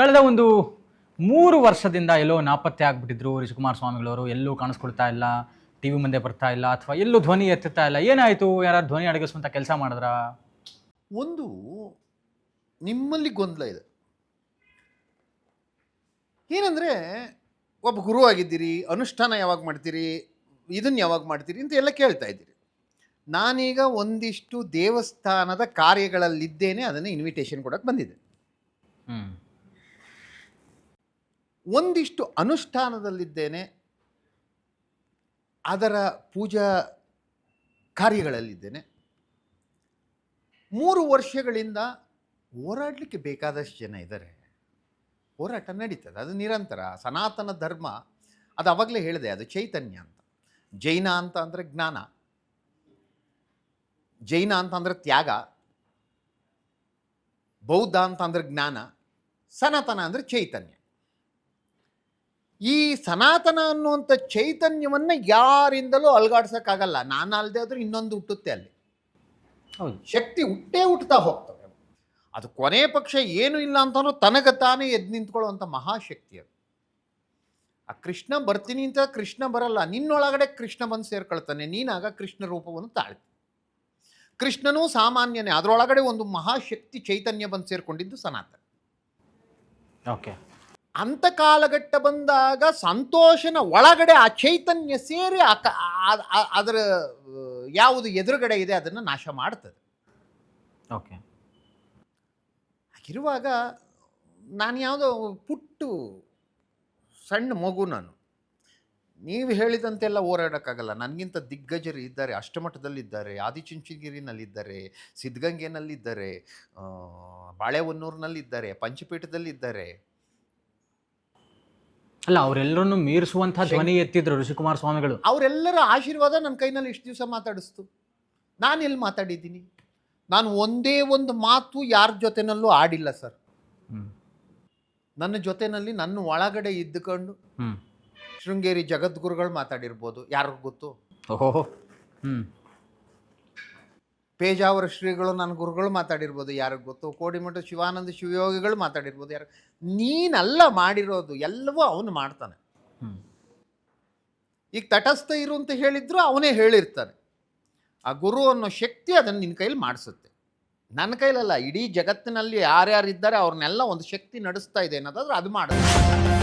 ಕಳೆದ ಒಂದು ಮೂರು ವರ್ಷದಿಂದ ಎಲ್ಲೋ ನಾಪತ್ತೆ ಆಗಿಬಿಟ್ಟಿದ್ರು ರಿಷಿಕುಮಾರ್ ಸ್ವಾಮಿಗಳವರು. ಎಲ್ಲೂ ಕಾಣಿಸ್ಕೊಳ್ತಾ ಇಲ್ಲ ಟಿ ವಿ ಮುಂದೆ ಬರ್ತಾ ಇಲ್ಲ ಅಥವಾ ಎಲ್ಲೂ ಧ್ವನಿ ಎತ್ತುತ್ತಾ ಇಲ್ಲ. ಏನಾಯಿತು? ಯಾರು ಧ್ವನಿ ಅಡಗಿಸುವಂಥ ಕೆಲಸ ಮಾಡಿದ್ರ? ಒಂದು ನಿಮ್ಮಲ್ಲಿ ಗೊಂದಲ ಇದೆ. ಏನಂದರೆ ಒಬ್ಬ ಗುರು ಆಗಿದ್ದೀರಿ ಅನುಷ್ಠಾನ ಯಾವಾಗ ಮಾಡ್ತೀರಿ ಇದನ್ನು ಯಾವಾಗ ಮಾಡ್ತೀರಿ ಅಂತ ಎಲ್ಲ ಕೇಳ್ತಾ ಇದ್ದೀರಿ. ನಾನೀಗ ಒಂದಿಷ್ಟು ದೇವಸ್ಥಾನದ ಕಾರ್ಯಗಳಲ್ಲಿದ್ದೇನೆ ಅದನ್ನು ಇನ್ವಿಟೇಷನ್ ಕೊಡೋಕ್ಕೆ ಬಂದಿದೆ ಹ್ಞೂ ಒಂದಿಷ್ಟು ಅನುಷ್ಠಾನದಲ್ಲಿದ್ದೇನೆ, ಅದರ ಪೂಜಾ ಕಾರ್ಯಗಳಲ್ಲಿದ್ದೇನೆ. ಮೂರು ವರ್ಷಗಳಿಂದ ಹೋರಾಡಲಿಕ್ಕೆ ಬೇಕಾದಷ್ಟು ಜನ ಇದ್ದಾರೆ. ಹೋರಾಟ ನಡೀತದೆ, ಅದು ನಿರಂತರ. ಸನಾತನ ಧರ್ಮ, ಅದು ಅವಾಗಲೇ ಹೇಳಿದೆ, ಅದು ಚೈತನ್ಯ ಅಂತ. ಜೈನ ಅಂತ ಅಂದರೆ ಜ್ಞಾನ. ಜೈನ ಅಂತ ಅಂದರೆ ತ್ಯಾಗ. ಬೌದ್ಧ ಅಂತ ಅಂದರೆ ಜ್ಞಾನ. ಸನಾತನ ಅಂದರೆ ಚೈತನ್ಯ. ಈ ಸನಾತನ ಅನ್ನುವಂಥ ಚೈತನ್ಯವನ್ನು ಯಾರಿಂದಲೂ ಅಲ್ಗಾಡ್ಸೋಕ್ಕಾಗಲ್ಲ. ನಾನು ಅಲ್ಲದೆ ಆದರೂ ಇನ್ನೊಂದು ಹುಟ್ಟುತ್ತೆ ಅಲ್ಲಿ. ಹೌದು. ಶಕ್ತಿ ಹುಟ್ಟೇ ಹುಟ್ಟುತ್ತಾ ಹೋಗ್ತವೆ. ಅದು ಕೊನೆ ಪಕ್ಷ ಏನು ಇಲ್ಲ ಅಂತಂದ್ರೂ ತನಗೆ ತಾನೇ ಎದ್ದು ನಿಂತ್ಕೊಳ್ಳುವಂಥ ಮಹಾಶಕ್ತಿ ಅದು. ಆ ಕೃಷ್ಣ ಬರ್ತೀನಿ ಅಂತ ಕೃಷ್ಣ ಬರಲ್ಲ. ನಿನ್ನೊಳಗಡೆ ಕೃಷ್ಣ ಬಂದು ಸೇರ್ಕೊಳ್ತಾನೆ. ನೀನಾಗ ಕೃಷ್ಣ ರೂಪವನ್ನು ತಾಳ್ತಿ. ಕೃಷ್ಣನೂ ಸಾಮಾನ್ಯನೇ. ಅದರೊಳಗಡೆ ಒಂದು ಮಹಾಶಕ್ತಿ ಚೈತನ್ಯ ಬಂದು ಸೇರ್ಕೊಂಡಿದ್ದು ಸನಾತನ. ಓಕೆ. ಅಂಥ ಕಾಲಘಟ್ಟ ಬಂದಾಗ ಸಂತೋಷನ ಒಳಗಡೆ ಆ ಚೈತನ್ಯ ಸೇರಿ ಆ ಅದರ ಯಾವುದು ಎದುರುಗಡೆ ಇದೆ ಅದನ್ನು ನಾಶ ಮಾಡ್ತದೆ. ಓಕೆ. ಹಾಗಿರುವಾಗ ನಾನು ಯಾವುದೋ ಪುಟ್ಟು ಸಣ್ಣ ಮಗು ನಾನು. ನೀವು ಹೇಳಿದಂತೆಲ್ಲ ಓಡಾಡೋಕ್ಕಾಗಲ್ಲ ನನಗಿಂತ ದಿಗ್ಗಜರು ಇದ್ದಾರೆ ಅಷ್ಟಮಠದಲ್ಲಿದ್ದಾರೆ ಆದಿಚುಂಚನಗಿರಿನಲ್ಲಿದ್ದಾರೆ ಸಿದ್ಧಗಂಗೆನಲ್ಲಿದ್ದಾರೆ ಬಾಳೆಹೊನ್ನೂರಿನಲ್ಲಿದ್ದಾರೆ ಪಂಚಪೀಠದಲ್ಲಿದ್ದಾರೆ. ಅಲ್ಲ ಅವರೆಲ್ಲರನ್ನು ಮೀರಿಸುವಂತಹ ಧ್ವನಿ ಎತ್ತಿದ್ರು ಋಷಿಕುಮಾರ್ ಸ್ವಾಮಿಗಳು ಅವರೆಲ್ಲರ ಆಶೀರ್ವಾದ ನನ್ನ ಕೈನಲ್ಲಿ ಇಷ್ಟು ದಿವಸ ಮಾತಾಡಿಸ್ತು. ನಾನು ಎಲ್ಲಿ ಮಾತಾಡಿದ್ದೀನಿ? ನಾನು ಒಂದೇ ಒಂದು ಮಾತು ಯಾರ ಜೊತೆನಲ್ಲೂ ಆಡಿಲ್ಲ ಸರ್. ನನ್ನ ಜೊತೆನಲ್ಲಿ ನನ್ನ ಒಳಗಡೆ ಇದ್ದುಕೊಂಡು ಶೃಂಗೇರಿ ಜಗದ್ಗುರುಗಳು ಮಾತಾಡಿರ್ಬೋದು ಯಾರಿಗೂ ಗೊತ್ತು? ಓಹೋ. ಹ್ಞೂ ಪೇಜಾವರ ಶ್ರೀಗಳು ನನ್ನ ಗುರುಗಳು ಮಾತಾಡಿರ್ಬೋದು ಯಾರಿಗೆ ಗೊತ್ತು? ಕೋಡಿಮಠ ಶಿವಾನಂದ ಶಿವಯೋಗಿಗಳು ಮಾತಾಡಿರ್ಬೋದು ಯಾರು ನೀನಲ್ಲ ಮಾಡಿರೋದು ಎಲ್ಲವೂ ಅವನು ಮಾಡ್ತಾನೆ. ಈಗ ತಟಸ್ಥ ಇರು ಅಂತ ಹೇಳಿದ್ರು ಅವನೇ ಹೇಳಿರ್ತಾನೆ. ಆ ಗುರು ಅನ್ನೋ ಶಕ್ತಿ ಅದನ್ನು ನಿನ್ನ ಕೈಲಿ ಮಾಡಿಸುತ್ತೆ. ನನ್ನ ಕೈಲಲ್ಲ ಇಡೀ ಜಗತ್ತಿನಲ್ಲಿ ಯಾರ್ಯಾರಿದ್ದಾರೆ ಅವ್ರನ್ನೆಲ್ಲ ಒಂದು ಶಕ್ತಿ ನಡೆಸ್ತಾ ಇದೆ ಅನ್ನೋದಾದ್ರೆ ಅದು ಮಾಡುತ್ತೆ